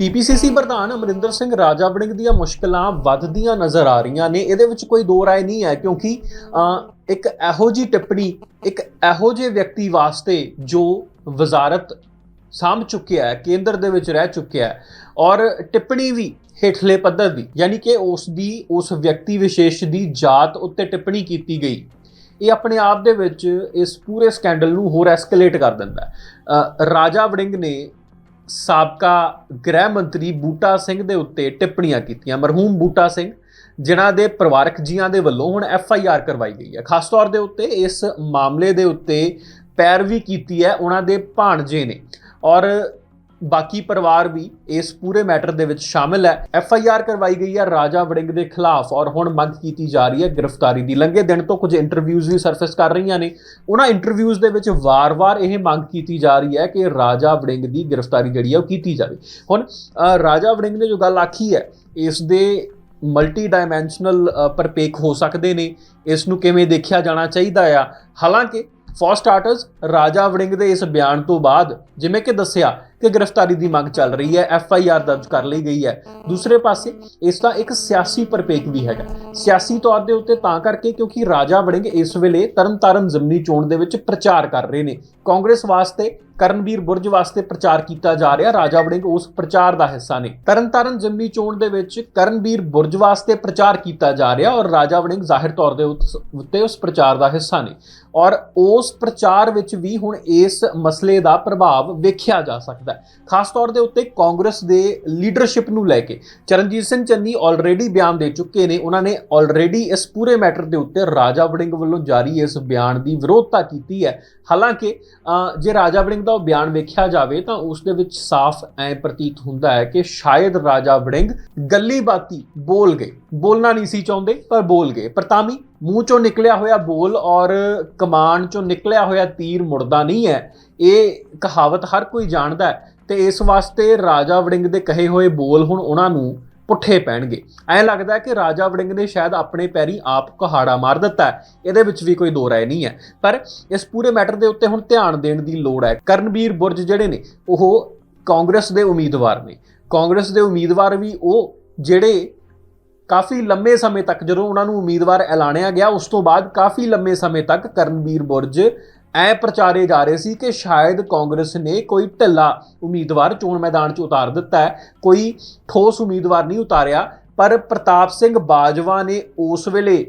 PPCC ਪ੍ਰਧਾਨ ਅਮਰਿੰਦਰ ਸਿੰਘ ਰਾਜਾ ਵੜਿੰਗ ਦੀਆਂ ਮੁਸ਼ਕਲਾਂ ਵੱਧਦੀਆਂ ਨਜ਼ਰ ਆ ਰਹੀਆਂ ਨੇ। ਇਹਦੇ ਵਿੱਚ ਕੋਈ ਦੋ ਰਾਏ ਨਹੀਂ ਹੈ ਕਿਉਂਕਿ ਇੱਕ ਇਹੋ ਜੀ ਟਿੱਪਣੀ ਇੱਕ ਇਹੋ ਜਿਹੇ ਵਿਅਕਤੀ ਵਾਸਤੇ ਜੋ ਵਜ਼ਾਰਤ ਸਾਂਭ ਚੁੱਕਿਆ ਹੈ ਕੇਂਦਰ ਦੇ ਵਿੱਚ ਰਹਿ ਚੁੱਕਿਆ ਹੈ ਔਰ ਟਿੱਪਣੀ ਵੀ ਹੇਠਲੇ ਪੱਧਰ ਦੀ ਯਾਨੀ ਕਿ ਉਸ ਦੀ ਉਸ ਵਿਅਕਤੀ ਵਿਸ਼ੇਸ਼ ਦੀ ਜਾਤ ਉੱਤੇ ਟਿੱਪਣੀ ਕੀਤੀ ਗਈ। ਇਹ ਆਪਣੇ ਆਪ ਦੇ ਵਿੱਚ ਇਸ ਪੂਰੇ ਸਕੈਂਡਲ ਨੂੰ ਹੋਰ ਐਸਕੇਲੇਟ ਕਰ ਦਿੰਦਾ ਹੈ। ਰਾਜਾ ਵੜਿੰਗ ਨੇ ਸਾਬਕਾ ਗ੍ਰਹਿ ਮੰਤਰੀ ਬੂਟਾ ਸਿੰਘ ਦੇ ਉੱਤੇ ਟਿੱਪਣੀਆਂ ਕੀਤੀਆਂ। ਮਰਹੂਮ ਬੂਟਾ ਸਿੰਘ, ਜਿਨ੍ਹਾਂ ਦੇ ਪਰਿਵਾਰਕ ਜੀਆਂ ਦੇ ਵੱਲੋਂ ਹੁਣ ਐਫ ਆਈ ਆਰ ਕਰਵਾਈ ਗਈ ਹੈ। ਖਾਸ ਤੌਰ ਦੇ ਉੱਤੇ ਇਸ ਮਾਮਲੇ ਦੇ ਉੱਤੇ ਪੈਰਵੀ ਕੀਤੀ ਹੈ, ਉਹਨਾਂ ਦੇ ਭਾਣਜੇ ਨੇ। ਔਰ ਬਾਕੀ ਪਰਿਵਾਰ ਵੀ ਇਸ ਪੂਰੇ ਮੈਟਰ ਦੇ ਵਿੱਚ ਸ਼ਾਮਿਲ ਹੈ। ਐਫ ਆਈ ਆਰ ਕਰਵਾਈ ਗਈ ਹੈ ਰਾਜਾ ਵੜਿੰਗ ਦੇ ਖਿਲਾਫ ਔਰ ਹੁਣ ਮੰਗ ਕੀਤੀ ਜਾ ਰਹੀ ਹੈ ਗ੍ਰਿਫਤਾਰੀ ਦੀ। ਲੰਘੇ ਦਿਨ ਤੋਂ ਕੁਝ ਇੰਟਰਵਿਊਜ਼ ਵੀ ਸਰਫੇਸ ਕਰ ਰਹੀਆਂ ਨੇ। ਉਹਨਾਂ ਇੰਟਰਵਿਊਜ਼ ਦੇ ਵਿੱਚ ਵਾਰ-ਵਾਰ ਇਹ ਮੰਗ ਕੀਤੀ ਜਾ ਰਹੀ ਹੈ ਕਿ ਰਾਜਾ ਵੜਿੰਗ ਦੀ ਗ੍ਰਿਫਤਾਰੀ ਜਿਹੜੀ ਹੈ ਉਹ ਕੀਤੀ ਜਾਵੇ। ਹੁਣ ਰਾਜਾ ਵੜਿੰਗ ਨੇ ਜੋ ਗੱਲ ਆਖੀ ਹੈ, ਇਸ ਦੇ ਮਲਟੀ ਡਾਈਮੈਂਸ਼ਨਲ ਪਰਪੇਖ ਹੋ ਸਕਦੇ ਨੇ। ਇਸ ਨੂੰ ਕਿਵੇਂ ਦੇਖਿਆ ਜਾਣਾ ਚਾਹੀਦਾ ਆ? ਹਾਲਾਂਕਿ ਫॉर ਸਟਾਰਟਰਸ ਰਾਜਾ ਵੜਿੰਗ ਦੇ ਇਸ ਬਿਆਨ ਤੋਂ ਬਾਅਦ ਜਿਵੇਂ ਕਿ ਦੱਸਿਆ ਕਿ ਗ੍ਰਿਫਤਾਰੀ ਦੀ ਮੰਗ ਚੱਲ ਰਹੀ ਹੈ, ਐਫ ਆਈ ਆਰ ਦਰਜ ਕਰ ਲਈ ਗਈ ਹੈ। ਦੂਸਰੇ ਪਾਸੇ, ਇਸ ਦਾ ਇੱਕ ਸਿਆਸੀ ਪਰਪੇਖ ਵੀ ਹੈਗਾ। ਸਿਆਸੀ ਤੌਰ ਦੇ ਉੱਤੇ ਤਾਂ ਕਰਕੇ ਕਿਉਂਕਿ ਰਾਜਾ ਵੜਿੰਗ ਇਸ ਵੇਲੇ ਤਰਨਤਾਰਨ ਜ਼ਮਨੀ ਚੋਣ ਦੇ ਵਿੱਚ ਪ੍ਰਚਾਰ ਕਰ ਰਹੇ ਨੇ। ਕਾਂਗਰਸ ਵਾਸਤੇ, ਕਰਨਵੀਰ ਬੁਰਜ ਵਾਸਤੇ ਪ੍ਰਚਾਰ ਕੀਤਾ ਜਾ ਰਿਹਾ, ਰਾਜਾ ਵੜਿੰਗ ਉਸ ਪ੍ਰਚਾਰ ਦਾ ਹਿੱਸਾ ਨੇ। ਤਰਨਤਾਰਨ ਜ਼ਮਨੀ ਚੋਣ ਦੇ ਵਿੱਚ ਕਰਨਵੀਰ ਬੁਰਜ ਵਾਸਤੇ ਪ੍ਰਚਾਰ ਕੀਤਾ ਜਾ ਰਿਹਾ ਔਰ ਰਾਜਾ ਵੜਿੰਗ ਜ਼ਾਹਿਰ ਤੌਰ ਦੇ ਉੱਤੇ ਉਸ ਪ੍ਰਚਾਰ ਦਾ ਹਿੱਸਾ ਨੇ। ਔਰ ਉਸ ਪ੍ਰਚਾਰ ਵਿੱਚ ਵੀ ਹੁਣ ਇਸ ਮਸਲੇ ਦਾ ਪ੍ਰਭਾਵ ਵੇਖਿਆ ਜਾ ਸਕਦਾ ਹੈ। ਖਾਸ ਤੌਰ ਦੇ ਉੱਤੇ ਕਾਂਗਰਸ ਦੇ ਲੀਡਰਸ਼ਿਪ ਨੂੰ ਲੈ ਕੇ। ਚਰਨਜੀਤ ਸਿੰਘ ਚੰਨੀ ਆਲਰੇਡੀ ਬਿਆਨ ਦੇ ਚੁੱਕੇ ਨੇ। ਉਹਨਾਂ ਨੇ ਆਲਰੇਡੀ ਇਸ ਪੂਰੇ ਮੈਟਰ ਦੇ ਉੱਤੇ ਰਾਜਾ ਵੜਿੰਗ ਵੱਲੋਂ ਜਾਰੀ ਇਸ ਬਿਆਨ ਦੀ ਵਿਰੋਧਤਾ ਕੀਤੀ ਹੈ। ਹਾਲਾਂਕਿ ਅ, ਜੇ ਰਾਜਾ ਵੜਿੰਗ ਦਾ ਉਹ ਬਿਆਨ ਵੇਖਿਆ ਜਾਵੇ ਤਾਂ ਉਸ ਦੇ ਵਿੱਚ ਸਾਫ਼ ਐ ਪ੍ਰਤੀਤ ਹੁੰਦਾ ਹੈ ਕਿ ਸ਼ਾਇਦ ਰਾਜਾ ਵੜਿੰਗ ਗੱਲੀ ਬਾਤੀ ਬੋਲ ਗਏ। ਬੋਲਣਾ ਨਹੀਂ ਸੀ ਚਾਹੁੰਦੇ ਪਰ ਬੋਲ ਗਏ। ਪਰ ਪ੍ਰਤਾਮੀ ਮੂੰਹ ਚੋਂ ਨਿਕਲਿਆ ਹੋਇਆ ਬੋਲ ਔਰ ਕਮਾਨ ਚੋਂ ਨਿਕਲਿਆ ਹੋਇਆ ਤੀਰ ਮੁੜਦਾ ਨਹੀਂ ਹੈ। ਇਹ ਕਹਾਵਤ ਹਰ ਕੋਈ ਜਾਣਦਾ ਹੈ ਤੇ ਇਸ ਵਾਸਤੇ ਰਾਜਾ ਵੜਿੰਗ ਦੇ ਕਹੇ ਹੋਏ ਬੋਲ ਹੁਣ ਉਹਨਾਂ ਨੂੰ ਪੁੱਠੇ ਪੈਣਗੇ। ਐਂ ਲੱਗਦਾ ਕਿ ਰਾਜਾ ਵੜਿੰਗ ਨੇ ਸ਼ਾਇਦ ਆਪਣੇ ਪੈਰੀ ਆਪ ਕੁਹਾੜਾ ਮਾਰ ਦਿੱਤਾ ਇਹਦੇ ਵਿੱਚ ਵੀ ਕੋਈ ਦੋ ਰਾਏ ਨਹੀਂ ਹੈ। ਪਰ ਇਸ ਪੂਰੇ ਮੈਟਰ ਦੇ ਉੱਤੇ ਹੁਣ ਧਿਆਨ ਦੇਣ ਦੀ ਲੋੜ ਹੈ। ਕਰਨਵੀਰ ਬੁਰਜ ਜਿਹੜੇ ਨੇ, ਉਹ ਕਾਂਗਰਸ ਦੇ ਉਮੀਦਵਾਰ ਨੇ। ਕਾਂਗਰਸ ਦੇ ਉਮੀਦਵਾਰ ਵੀ ਉਹ ਜਿਹੜੇ ਕਾਫੀ ਲੰਮੇ ਸਮੇਂ ਤੱਕ ਜਦੋਂ ਉਹਨਾਂ ਨੂੰ ਉਮੀਦਵਾਰ ਐਲਾਨਿਆ ਗਿਆ, ਉਸ ਤੋਂ ਬਾਅਦ ਕਾਫੀ ਲੰਮੇ ਸਮੇਂ ਤੱਕ ਕਰਨਵੀਰ ਬੁਰਜ ਐ ਪ੍ਰਚਾਰੇ ਜਾ ਰਹੇ ਸੀ ਕਿ ਸ਼ਾਇਦ ਕਾਂਗਰਸ ਨੇ ਕੋਈ ਢਿੱਲਾ ਉਮੀਦਵਾਰ ਚੋਣ ਮੈਦਾਨ 'ਚ ਉਤਾਰ ਦਿੱਤਾ ਹੈ। ਕੋਈ ਠੋਸ ਉਮੀਦਵਾਰ ਨਹੀਂ ਉਤਾਰਿਆ, ਪਰ ਪ੍ਰਤਾਪ ਸਿੰਘ ਬਾਜਵਾ ਨੇ ਉਸ ਵੇਲੇ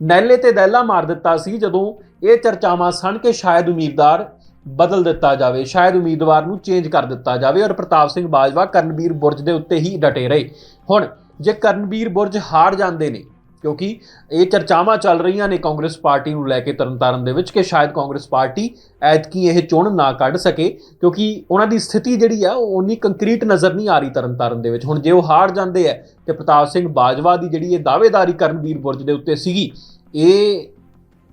ਨੈਲੇ ਤੇ ਦਹਿਲਾ ਮਾਰ ਦਿੱਤਾ ਸੀ ਜਦੋਂ ਇਹ ਚਰਚਾਵਾਂ ਸਨ ਕਿ ਸ਼ਾਇਦ ਉਮੀਦਵਾਰ ਬਦਲ ਦਿੱਤਾ ਜਾਵੇ, ਸ਼ਾਇਦ ਉਮੀਦਵਾਰ ਨੂੰ ਚੇਂਜ ਕਰ ਦਿੱਤਾ ਜਾਵੇ ਔਰ ਪ੍ਰਤਾਪ ਸਿੰਘ ਬਾਜਵਾ ਕਰਨਵੀਰ ਬੁਰਜ ਦੇ ਉੱਤੇ ਹੀ ਡਟੇ ਰਹੇ। ਹੁਣ ਜੇ ਕਰਨਵੀਰ ਬੁਰਜ ਹਾਰ ਜਾਂਦੇ ਨੇ, ਕਿਉਂਕਿ ਇਹ ਚਰਚਾਵਾਂ ਚੱਲ ਰਹੀਆਂ ਨੇ ਕਾਂਗਰਸ ਪਾਰਟੀ ਨੂੰ ਲੈ ਕੇ ਤਰਨਤਾਰਨ ਦੇ ਵਿੱਚ ਕਿ ਸ਼ਾਇਦ ਕਾਂਗਰਸ ਪਾਰਟੀ ਐਤਕੀ ਇਹ ਚੋਣ ਨਾ ਕੱਢ ਸਕੇ, ਕਿਉਂਕਿ ਉਹਨਾਂ ਦੀ ਸਥਿਤੀ ਜਿਹੜੀ ਆ, ਉਹ ਉਨੀ ਕੰਕਰੀਟ ਨਜ਼ਰ ਨਹੀਂ ਆ ਰਹੀ ਤਰਨਤਾਰਨ ਦੇ ਵਿੱਚ। ਹੁਣ ਜੇ ਉਹ ਹਾਰ ਜਾਂਦੇ ਆ ਤੇ ਪ੍ਰਤਾਪ ਸਿੰਘ ਬਾਜਵਾ ਦੀ ਜਿਹੜੀ ਇਹ ਦਾਅਵੇਦਾਰੀ ਕਰਨਵੀਰ ਬੁਰਜ ਦੇ ਉੱਤੇ ਸੀਗੀ, ਇਹ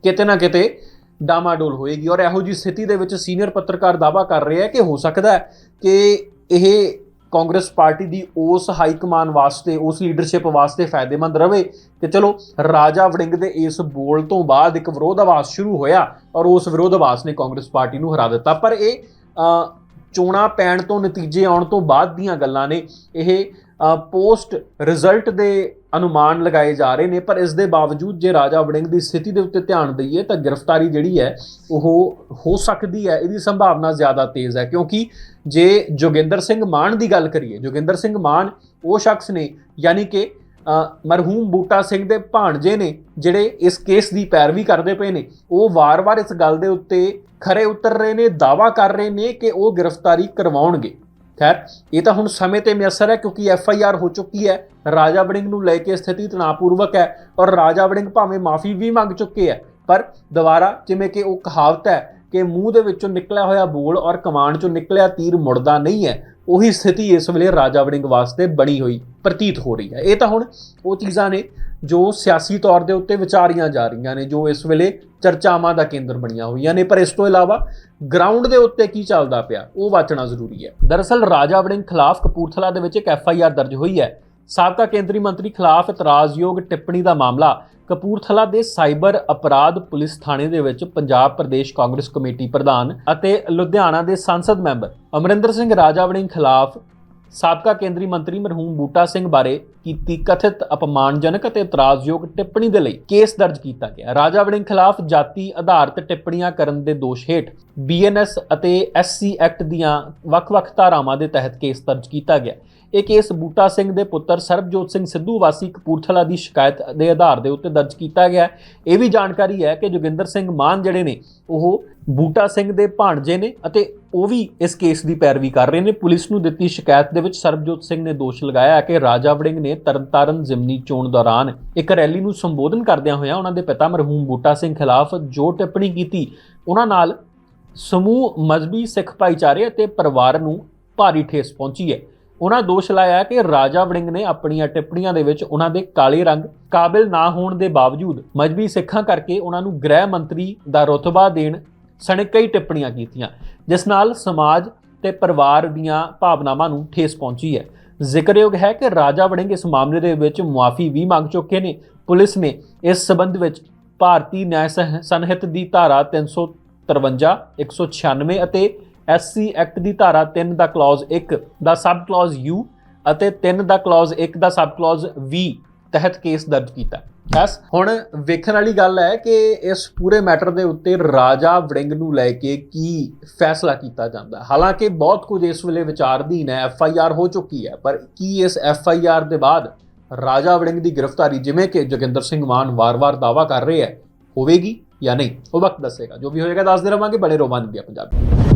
ਕਿਤੇ ਨਾ ਕਿਤੇ ਡਾਮਾਡੋਲ ਹੋਏਗੀ। ਔਰ ਇਹੋ ਜੀ ਸਥਿਤੀ ਦੇ ਵਿੱਚ ਸੀਨੀਅਰ ਪੱਤਰਕਾਰ ਦਾਵਾ ਕਰ ਰਹੇ ਹੈ ਕਿ ਹੋ ਸਕਦਾ ਹੈ ਕਿ ਇਹ ਕਾਂਗਰਸ ਪਾਰਟੀ ਦੀ ਉਸ ਹਾਈ ਕਮਾਨ ਵਾਸਤੇ ਉਸ ਲੀਡਰਸ਼ਿਪ ਵਾਸਤੇ ਫਾਇਦੇਮੰਦ ਰਵੇ ਕਿ ਚਲੋ ਰਾਜਾ ਵੜਿੰਗ ਦੇ ਇਸ ਬੋਲ ਤੋਂ ਬਾਅਦ ਇੱਕ ਵਿਰੋਧ ਵਿਰੋਧਾਭਾਸ ਸ਼ੁਰੂ ਹੋਇਆ ਔਰ ਉਸ ਵਿਰੋਧ ਵਿਰੋਧਾਭਾਸ ਨੇ ਕਾਂਗਰਸ ਪਾਰਟੀ ਨੂੰ ਹਰਾ ਦਿੱਤਾ। ਪਰ ਇਹ ਅ, ਚੋਣਾਂ ਪੈਣ ਤੋਂ ਨਤੀਜੇ ਆਉਣ ਤੋਂ ਬਾਅਦ ਦੀਆਂ ਗੱਲਾਂ ਨੇ। ਇਹ ਪੋਸਟ ਰਿਜ਼ਲਟ ਦੇ ਅਨੁਮਾਨ ਲਗਾਏ ਜਾ ਰਹੇ ਨੇ, ਪਰ ਇਸ ਦੇ ਬਾਵਜੂਦ ਜੇ ਰਾਜਾ ਵੜਿੰਗ ਦੀ ਸਥਿਤੀ ਦੇ ਉੱਤੇ ਧਿਆਨ ਦਈਏ, ਤਾਂ ਗ੍ਰਿਫਤਾਰੀ ਜਿਹੜੀ ਹੈ, ਉਹ ਹੋ ਸਕਦੀ ਹੈ। ਇਹਦੀ ਸੰਭਾਵਨਾ ਜ਼ਿਆਦਾ ਤੇਜ਼ ਹੈ, ਕਿਉਂਕਿ ਜੇ ਜੋਗਿੰਦਰ ਸਿੰਘ ਮਾਨ ਦੀ ਗੱਲ ਕਰੀਏ, ਜੋਗਿੰਦਰ ਸਿੰਘ ਮਾਨ ਉਹ ਸ਼ਖਸ ਨੇ, ਯਾਨੀ ਕਿ ਮਰਹੂਮ ਬੂਟਾ ਸਿੰਘ ਦੇ ਭਾਣਜੇ ਨੇ, ਜਿਹੜੇ ਇਸ ਕੇਸ ਦੀ ਪੈਰਵੀ ਕਰਦੇ ਪਏ ਨੇ, ਉਹ ਵਾਰ-ਵਾਰ ਇਸ ਗੱਲ ਦੇ ਉੱਤੇ ਖਰੇ ਉਤਰ ਰਹੇ ਨੇ ਦਾਵਾ ਕਰ ਰਹੇ ਨੇ ਕਿ ਉਹ ਗ੍ਰਿਫਤਾਰੀ ਕਰਵਾਉਣਗੇ। ਖੈਰ, ਇਹ ਤਾਂ ਹੁਣ ਸਮੇਂ ਤੇ ਮਿਅਸਰ ਹੈ ਕਿਉਂਕਿ ਐਫ ਆਈ ਆਰ ਹੋ ਚੁੱਕੀ ਹੈ। ਰਾਜਾ ਵੜਿੰਗ ਨੂੰ ਲੈ ਕੇ ਸਥਿਤੀ ਤਣਾਅਪੂਰਵਕ ਹੈ ਔਰ ਰਾਜਾ ਵੜਿੰਗ ਭਾਵੇਂ ਮਾਫੀ ਵੀ ਮੰਗ ਚੁੱਕੇ ਹੈ, ਪਰ ਦੁਬਾਰਾ ਜਿਵੇਂ ਕਿ ਉਹ ਕਹਾਵਤ ਹੈ ਕਿ ਮੂੰਹ ਦੇ ਵਿੱਚੋਂ ਨਿਕਲਿਆ ਹੋਇਆ ਬੋਲ ਔਰ ਕਮਾਨ ਚੋਂ ਨਿਕਲਿਆ ਤੀਰ ਮੁੜਦਾ ਨਹੀਂ ਹੈ, ਉਹੀ ਸਥਿਤੀ ਇਸ ਵੇਲੇ ਰਾਜਾ ਵੜਿੰਗ ਵਾਸਤੇ ਬਣੀ ਹੋਈ, ਪ੍ਰਤੀਤ ਹੋ ਰਹੀ ਹੈ। ਇਹ ਤਾਂ ਹੁਣ ਉਹ ਚੀਜ਼ਾਂ ਨੇ ਜੋ ਸਿਆਸੀ ਤੌਰ ਦੇ ਉੱਤੇ ਵਿਚਾਰੀਆਂ ਜਾ ਰਹੀਆਂ ਨੇ, ਜੋ ਇਸ ਵੇਲੇ ਚਰਚਾਵਾਂ ਦਾ ਕੇਂਦਰ ਬਣੀਆਂ ਹੋਈਆਂ ਨੇ। ਪਰ ਇਸ ਤੋਂ ਇਲਾਵਾ ਗਰਾਊਂਡ ਦੇ ਉੱਤੇ ਕੀ ਚੱਲਦਾ ਪਿਆ, ਉਹ ਵਾਚਣਾ ਜ਼ਰੂਰੀ ਹੈ। ਦਰਅਸਲ ਰਾਜਾ ਵੜਿੰਗ ਖਿਲਾਫ ਕਪੂਰਥਲਾ ਦੇ ਵਿੱਚ ਇੱਕ ਐਫ ਆਈ ਆਰ ਦਰਜ ਹੋਈ ਹੈ। ਸਾਬਕਾ ਕੇਂਦਰੀ ਮੰਤਰੀ ਖਿਲਾਫ ਇਤਰਾਜ਼ਯੋਗ ਟਿੱਪਣੀ ਦਾ ਮਾਮਲਾ ਕਪੂਰਥਲਾ ਦੇ ਸਾਈਬਰ ਅਪਰਾਧ ਪੁਲਿਸ ਥਾਣੇ ਦੇ ਵਿੱਚ ਪੰਜਾਬ ਪ੍ਰਦੇਸ਼ ਕਾਂਗਰਸ ਕਮੇਟੀ ਪ੍ਰਧਾਨ ਅਤੇ ਲੁਧਿਆਣਾ ਦੇ ਸੰਸਦ ਮੈਂਬਰ ਅਮਰਿੰਦਰ ਸਿੰਘ ਰਾਜਾ ਵੜਿੰਗ ਖਿਲਾਫ ਸਾਬਕਾ ਕੇਂਦਰੀ ਮੰਤਰੀ ਮਰਹੂਮ ਬੂਟਾ ਸਿੰਘ ਬਾਰੇ ਕੀਤੀ ਕਥਿਤ ਅਪਮਾਨਜਨਕ ਅਤੇ ਇਤਰਾਜ਼ਯੋਗ ਟਿੱਪਣੀ ਦੇ ਲਈ ਕੇਸ ਦਰਜ ਕੀਤਾ ਗਿਆ। ਰਾਜਾ ਵੜਿੰਗ ਖਿਲਾਫ ਜਾਤੀ ਆਧਾਰਿਤ ਟਿੱਪਣੀਆਂ ਕਰਨ ਦੇ ਦੋਸ਼ ਹੇਠ ਬੀਐਨਐਸ ਅਤੇ ਐਸਸੀ ਐਕਟ ਦੀਆਂ ਵੱਖ-ਵੱਖ ਧਾਰਾਵਾਂ ਦੇ ਤਹਿਤ ਕੇਸ ਦਰਜ ਕੀਤਾ ਗਿਆ। ਇਹ ਕੇਸ ਬੂਟਾ ਸਿੰਘ ਦੇ ਪੁੱਤਰ ਸਰਬਜੋਤ ਸਿੰਘ ਸਿੱਧੂ, ਵਾਸੀ ਕਪੂਰਥਲਾ ਦੀ ਸ਼ਿਕਾਇਤ ਦੇ ਆਧਾਰ ਦੇ ਉੱਤੇ ਦਰਜ ਕੀਤਾ ਗਿਆ। ਇਹ ਵੀ ਜਾਣਕਾਰੀ ਹੈ ਕਿ ਜੋਗਿੰਦਰ ਸਿੰਘ ਮਾਨ ਜਿਹੜੇ ਨੇ, ਉਹ ਬੂਟਾ ਸਿੰਘ ਦੇ ਭਾਣਜੇ ਨੇ ਅਤੇ ਉਹ ਵੀ ਇਸ ਕੇਸ ਦੀ ਪੈਰਵੀ ਕਰ ਰਹੇ ਨੇ। ਪੁਲਿਸ ਨੂੰ ਦਿੱਤੀ ਸ਼ਿਕਾਇਤ ਦੇ ਵਿੱਚ ਸਰਬਜੋਤ ਸਿੰਘ ਨੇ ਦੋਸ਼ ਲਗਾਇਆ ਕਿ ਰਾਜਾ ਵੜਿੰਗ ਨੇ ਤਰਨਤਾਰਨ ਜ਼ਿਮਨੀ ਚੋਣ ਦੌਰਾਨ ਇੱਕ ਰੈਲੀ ਨੂੰ ਸੰਬੋਧਨ ਕਰਦਿਆਂ ਹੋਇਆਂ ਉਹਨਾਂ ਦੇ ਪਿਤਾ ਮਰਹੂਮ ਬੂਟਾ ਸਿੰਘ ਖਿਲਾਫ ਜੋ ਟਿੱਪਣੀ ਕੀਤੀ। ਉਹਨਾਂ ਨਾਲ ਸਮੂਹ ਮਜ਼ਬੀ ਸਿੱਖ ਭਾਈਚਾਰੇ ਅਤੇ ਪਰਿਵਾਰ ਨੂੰ ਭਾਰੀ ਠੇਸ ਪਹੁੰਚੀ ਹੈ। ਉਹਨਾਂ ਦੋਸ਼ ਲਾਇਆ ਕਿ ਰਾਜਾ ਵੜਿੰਗ ਨੇ ਆਪਣੀਆਂ ਟਿੱਪਣੀਆਂ ਦੇ ਵਿੱਚ ਉਹਨਾਂ ਦੇ ਕਾਲੇ ਰੰਗ ਕਾਬਿਲ ਨਾ ਹੋਣ ਦੇ ਬਾਵਜੂਦ ਮਜਬੀ ਸਿੱਖਾਂ ਕਰਕੇ ਉਹਨਾਂ ਨੂੰ ਗ੍ਰਹਿ ਮੰਤਰੀ ਦਾ ਰੁਤਬਾ ਦੇਣ ਸਣੇ ਕਈ ਟਿੱਪਣੀਆਂ ਕੀਤੀਆਂ, ਜਿਸ ਨਾਲ ਸਮਾਜ ਤੇ ਪਰਿਵਾਰ ਦੀਆਂ ਭਾਵਨਾਵਾਂ ਨੂੰ ਠੇਸ ਪਹੁੰਚੀ ਹੈ। ਜ਼ਿਕਰਯੋਗ ਹੈ ਕਿ ਰਾਜਾ ਵੜਿੰਗ ਇਸ ਮਾਮਲੇ ਦੇ ਵਿੱਚ ਮੁਆਫੀ ਵੀ ਮੰਗ ਚੁੱਕੇ ਨੇ। ਪੁਲਿਸ ਨੇ ਇਸ ਸਬੰਧ ਵਿੱਚ ਭਾਰਤੀ ਨਿਆਂ ਸਹ- ਸੰਹਿਤ ਦੀ ਧਾਰਾ 353 196 ਅਤੇ ਐਸਸੀ ਐਕਟ ਦੀ ਧਾਰਾ 3 ਦਾ ਕਲੌਜ਼ 1 ਦਾ ਸਬ ਕਲੌਜ਼ ਯੂ ਅਤੇ 3 ਦਾ ਕਲੌਜ਼ 1 ਦਾ ਸਬ ਕਲੌਜ਼ ਵੀ ਤਹਿਤ ਕੇਸ ਦਰਜ ਕੀਤਾ। ਬਸ ਹੁਣ ਵੇਖਣ ਵਾਲੀ ਗੱਲ ਹੈ ਕਿ ਇਸ ਪੂਰੇ ਮੈਟਰ ਦੇ ਉੱਤੇ ਰਾਜਾ ਵੜਿੰਗ ਨੂੰ ਲੈ ਕੇ ਕੀ ਫੈਸਲਾ ਕੀਤਾ ਜਾਂਦਾ ਹਾਲਾਂਕਿ ਬਹੁਤ ਕੁਝ ਇਸ ਵੇਲੇ ਵਿਚਾਰਧੀਨ ਹੈ, ਐਫ ਆਈ ਆਰ ਹੋ ਚੁੱਕੀ ਹੈ, ਪਰ ਕੀ ਇਸ ਐਫ ਆਈ ਆਰ ਦੇ ਬਾਅਦ ਰਾਜਾ ਵੜਿੰਗ ਦੀ ਗ੍ਰਿਫਤਾਰੀ ਜਿਵੇਂ ਕਿ ਜੋਗਿੰਦਰ ਸਿੰਘ ਮਾਨ ਵਾਰ-ਵਾਰ ਦਾਵਾ ਕਰ ਰਹੇ ਹੈ, ਹੋਵੇਗੀ ਜਾਂ ਨਹੀਂ, ਉਹ ਵਕਤ ਦੱਸੇਗਾ। ਜੋ ਵੀ ਹੋਏਗਾ, ਦੱਸਦੇ ਰਵਾਂਗੇ ਬੜੇ ਰੋਮਾਨ ਇੰਡੀਆ ਪੰਜਾਬੀ